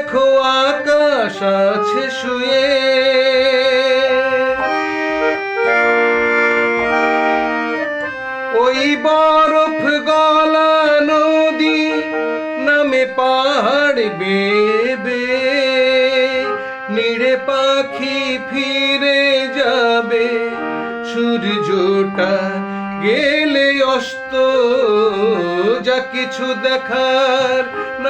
দেখো আকাশ আছে শুয়ে। ওই বরফ গলা নদী নামে পাহাড় বেবে নিড়ে পাখি ফিরে যাবে, সূর্যটা গেলে অস্ত। যা কিছু দেখার নাও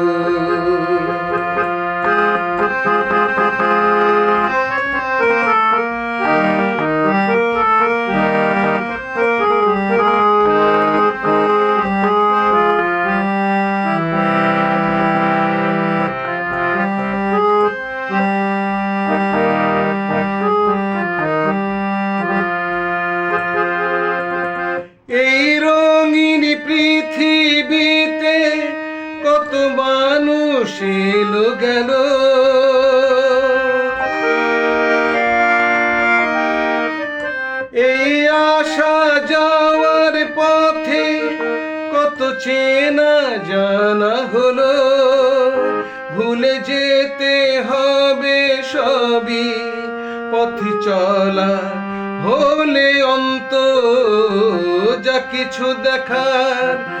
এলো গেল। এই আসা যাওয়ার পথে কত চেনা জানা হলো। ভুলে যেতে হবে সবই পথ চলা। হলে অন্ত যা কিছু দেখার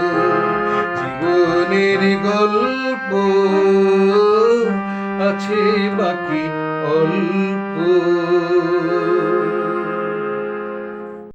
আছে